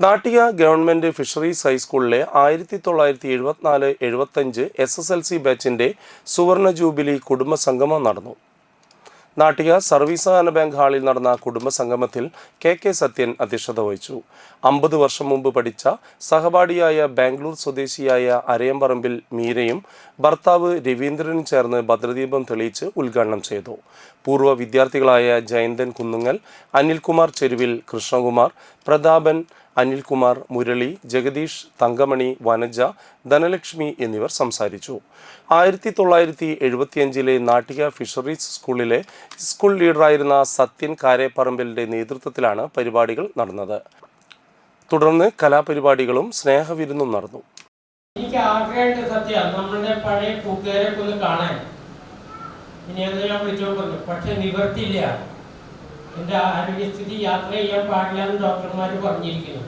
Nattika government fisheries ഹൈസ്കൂളിലെ ആയിരത്തി തൊള്ളായിരത്തി എഴുപത്തിനാല് എഴുപത്തഞ്ച് എസ് എസ് എൽ സി ബാച്ചിന്റെ സുവർണ ജൂബിലി കുടുംബ സംഗമം നടന്നു. നാട്ടിക സർവീസ് സഹകരണ ബാങ്ക് ഹാളിൽ നടന്ന കുടുംബ സംഗമത്തിൽ കെ കെ സത്യൻ അധ്യക്ഷത വഹിച്ചു. അമ്പത് വർഷം മുമ്പ് പഠിച്ച സഹപാഠിയായ ബാംഗ്ലൂർ സ്വദേശിയായ അരയമ്പറമ്പിൽ മീരയും ഭർത്താവ് രവീന്ദ്രനും ചേർന്ന് ഭദ്രദീപം തെളിയിച്ച് ഉദ്ഘാടനം ചെയ്തു. പൂർവ വിദ്യാർത്ഥികളായ ജയന്തൻ കുന്നുങ്ങൽ അനിൽകുമാർ ചെരുവിൽ കൃഷ്ണകുമാർ പ്രതാപൻ അനിൽകുമാർ മുരളി ജഗദീഷ് തങ്കമണി വനജ ധനലക്ഷ്മി എന്നിവർ സംസാരിച്ചു. ആയിരത്തി തൊള്ളായിരത്തി എഴുപത്തിയഞ്ചിലെ നാട്ടിക ഫിഷറീസ് സ്കൂളിലെ സ്കൂൾ ലീഡറായിരുന്ന സത്യൻ കാരേപ്പറമ്പിലിന്റെ നേതൃത്വത്തിലാണ് പരിപാടികൾ നടന്നത്. തുടർന്ന് കലാപരിപാടികളും സ്നേഹവിരുന്നും നടന്നു. എനിക്ക് ആഗ്രഹമുണ്ട് സത്യ നമ്മളുടെ പഴയ കൂട്ടുകാരെ ഒന്ന് കാണാൻ. ഇനി ഞാൻ വിളിച്ചോ പക്ഷെ നിവർത്തില്ല എന്റെ ആരോഗ്യസ്ഥിതി യാത്ര ചെയ്യാൻ പാടില്ല എന്ന് ഡോക്ടർമാർ പറഞ്ഞിരിക്കുന്നു.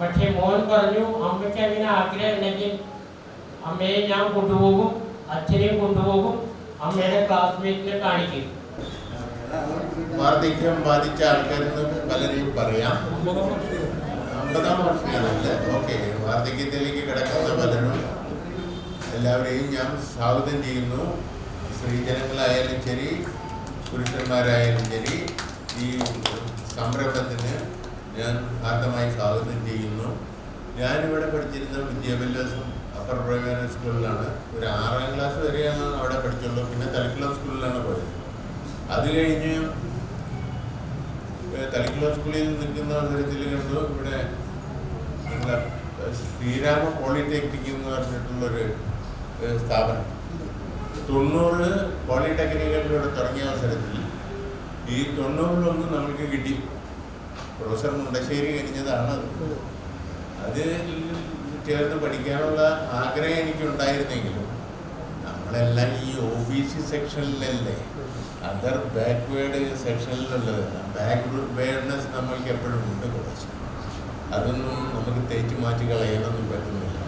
പക്ഷെ മോൻ പറഞ്ഞു അമ്മയ്ക്ക് അങ്ങനെ ആഗ്രഹം ഉണ്ടെങ്കിൽ അമ്മയെ ഞാൻ കൊണ്ടുപോകും അച്ഛനെയും കൊണ്ടുപോകും അമ്മയുടെ ക്ലാസ്മേറ്റിനെ കാണിക്കും. വാർദ്ധക്യം ബാധിച്ച ആൾക്കാരെന്ന് പലരെയും പറയാം. അമ്പതാം വർഷമാണല്ലേ? ഓക്കെ വാർദ്ധക്യത്തിലേക്ക് കിടക്കുന്ന പലരും എല്ലാവരെയും ഞാൻ സ്വാഗതം ചെയ്യുന്നു. സ്ത്രീജനങ്ങളായാലും ശരി പുരുഷന്മാരായാലും ശരി ഈ സംരംഭത്തിന് ഞാൻ ഹാർദമായി സ്വാഗതം ചെയ്യുന്നു ഞാനിവിടെ പഠിച്ചിരുന്ന വിദ്യാഭ്യാസം അപ്പർ പ്രൈമറി സ്കൂളിലാണ് ഒരു ആറാം ക്ലാസ് വരെയാണ് അവിടെ പഠിച്ചുള്ളൂ. പിന്നെ തലക്കുളം സ്കൂളിലാണ് പോയത്. അത് കഴിഞ്ഞ് തലക്കുളം സ്കൂളിൽ നിൽക്കുന്ന അവസരത്തിൽ കണ്ടു. ഇവിടെ ശ്രീരാമ പോളിടെക്നിക് എന്ന് പറഞ്ഞിട്ടുള്ളൊരു സ്ഥാപനം. തൊണ്ണൂറ് പോളിടെക്നിക്കുകളിലൂടെ തുടങ്ങിയ അവസരത്തിൽ ഈ തൊണ്ണൂറിലൊന്നും നമ്മൾക്ക് കിട്ടി. പ്രൊഫസർ മുണ്ടശ്ശേരി കഴിഞ്ഞതാണ് അത്. അത് ചേർന്ന് പഠിക്കാനുള്ള ആഗ്രഹം എനിക്കുണ്ടായിരുന്നെങ്കിലും നമ്മളെല്ലാം ഈ ഒ ബി സി സെക്ഷനിലല്ലേ അതർ ബാക്ക്വേഡ് സെക്ഷനിലുള്ളത് ബാക്ക്വേഡ്നെസ് നമ്മൾക്ക് എപ്പോഴും ഉണ്ട് കുറച്ച്. അതൊന്നും നമുക്ക് തേച്ച് മാറ്റി കളയാനൊന്നും പറ്റുന്നില്ല.